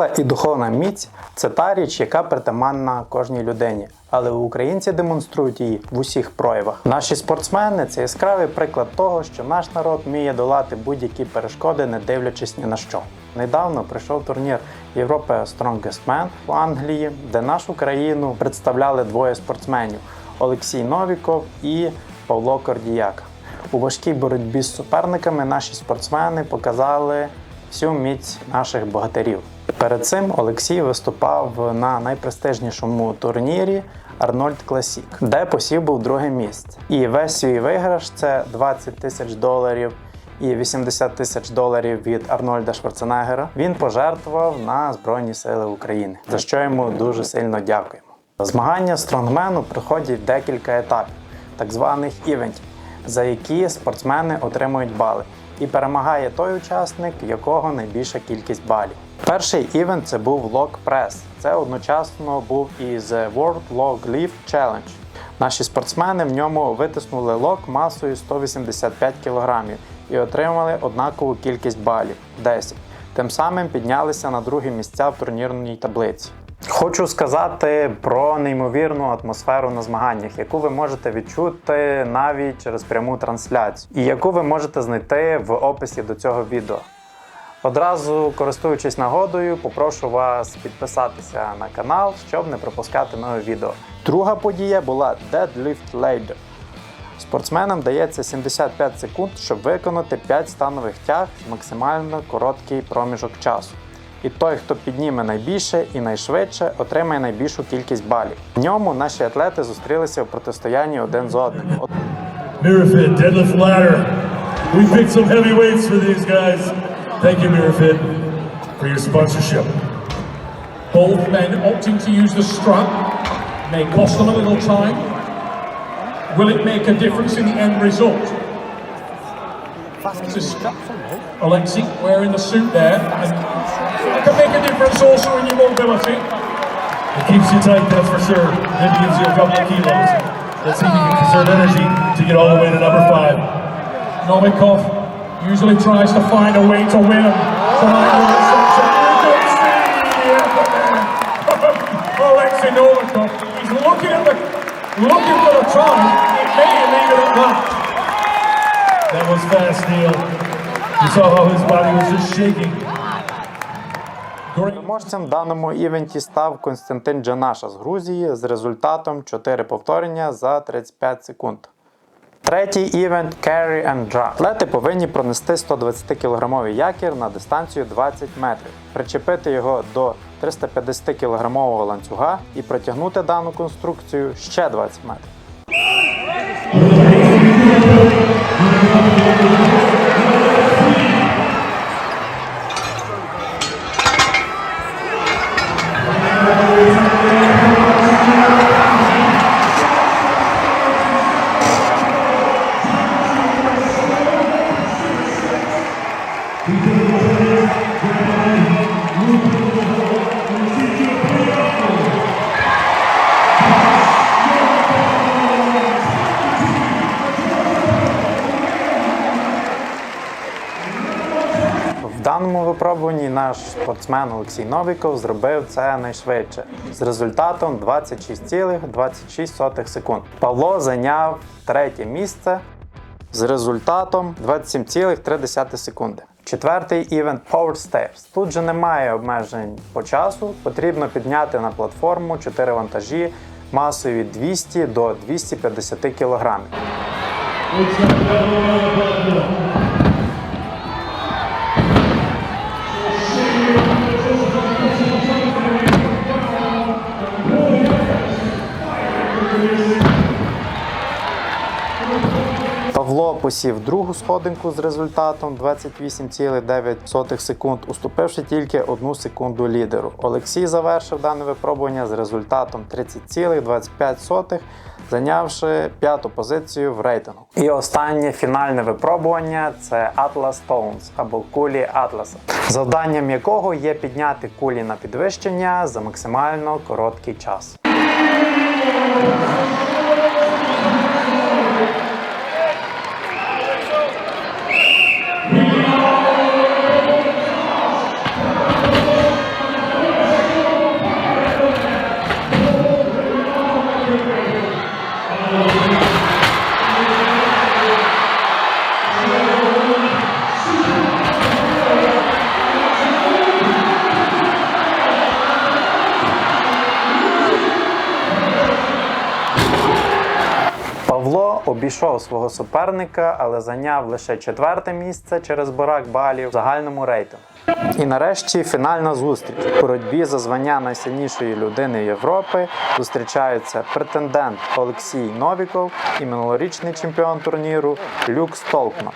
Сила і духовна міць це та річ, яка притаманна кожній людині. Але українці демонструють її в усіх проявах. Наші спортсмени це яскравий приклад того, що наш народ вміє долати будь-які перешкоди, не дивлячись ні на що. Недавно прийшов турнір Європи Strongest Man у Англії, де нашу країну представляли двоє спортсменів Олексій Новіков і Павло Кордіяк. У важкій боротьбі з суперниками наші спортсмени показали всю міць наших богатирів. Перед цим Олексій виступав на найпрестижнішому турнірі Арнольд Класік, де посів був друге місце. І весь свій виграш це 20 тисяч доларів і 80 тисяч доларів від Арнольда Шварценеггера. Він пожертвував на Збройні Сили України, за що йому дуже сильно дякуємо. Змагання стронгмену проходять декілька етапів, так званих івентів, за які спортсмени отримують бали. І перемагає той учасник, якого найбільша кількість балів. Перший івент це був лог прес. Це одночасно був і The World Log Lift Challenge. Наші спортсмени в ньому витиснули лог масою 185 кг і отримали однакову кількість балів 10. Тим самим піднялися на другі місця в турнірній таблиці. Хочу сказати про неймовірну атмосферу на змаганнях, яку ви можете відчути навіть через пряму трансляцію, і яку ви можете знайти в описі до цього відео. Одразу користуючись нагодою, попрошу вас підписатися на канал, щоб не пропускати нове відео. Друга подія була Deadlift Ladder. Спортсменам дається 75 секунд, щоб виконати 5 станових тяг в максимально короткий проміжок часу. І той, хто підніме найбільше і найшвидше, отримає найбільшу кількість балів. В ньому наші атлети зустрілися у протистоянні один з одним. Mirafit, deadlift ladder. We picked some heavy weights for these guys. Thank you, Mirafit, for your sponsorship. Both men opting to use the strap may cost them a little time. Will it make a difference in the end result? This is Alexi wearing the suit there, and it can make a difference also in your mobility. It keeps you tight, that's for sure. Maybe gives you a couple of kilos. Let's see if you can conserve energy to get all the way to number five. Novikov usually tries to find a way to win him. Tonight, will Simpson, you can see the effort there. Alexei Novikov, he's looking at the, looking for the time. He may leave it at that. That was fast, Neil. You saw how his body was just shaking. Переможцем даному івенті став Константин Джанаша з Грузії з результатом 4 повторення за 35 секунд. Третій івент Carry and Drag. Атлети повинні пронести 120-кілограмовий якір на дистанцію 20 метрів, причепити його до 350-кілограмового ланцюга і протягнути дану конструкцію ще 20 метрів. Thank you. В даному випробуванні наш спортсмен Олексій Новіков зробив це найшвидше з результатом 26,26 секунд. Павло зайняв третє місце з результатом 27,3 секунди. Четвертий івент Power Steps. Тут же немає обмежень по часу. Потрібно підняти на платформу 4 вантажі масою від 200 до 250 кг. Посів другу сходинку з результатом 28,9 секунд, уступивши тільки одну секунду лідеру. Олексій завершив дане випробування з результатом 30,25, зайнявши п'яту позицію в рейтингу. І останнє фінальне випробування це Atlas Stones або кулі Атласа, завданням якого є підняти кулі на підвищення за максимально короткий час. Павло обійшов свого суперника, але зайняв лише четверте місце через барак балів в загальному рейтингу. І нарешті фінальна зустріч. У боротьбі за звання найсильнішої людини Європи зустрічаються претендент Олексій Новіков і минулорічний чемпіон турніру Люк Столкман.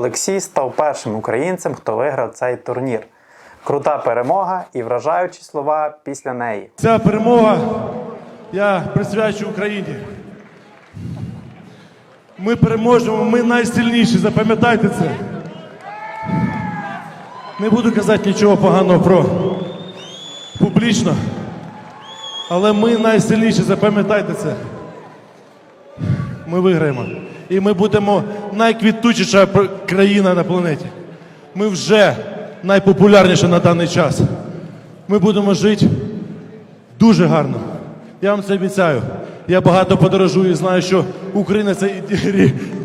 Олексій став першим українцем, хто виграв цей турнір. Крута перемога і вражаючі слова після неї. Ця перемога я присвячую Україні. Ми переможемо, ми найсильніші, запам'ятайте це. Не буду казати нічого поганого про публічно, але ми найсильніші, запам'ятайте це. Ми виграємо. І ми будемо найквітучіша країна на планеті. Ми вже найпопулярніша на даний час. Ми будемо жити Дуже гарно. Я вам це обіцяю. Я багато подорожую і знаю, що Україна це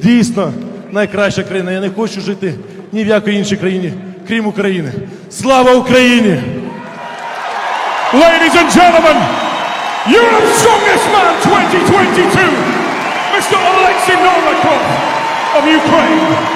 дійсно найкраща країна. Я не хочу жити ні в якій іншій країні, крім України. Слава Україні! Ladies and gentlemen, Europe's strongest man 2022, Mr. Alexei Novikov of Ukraine.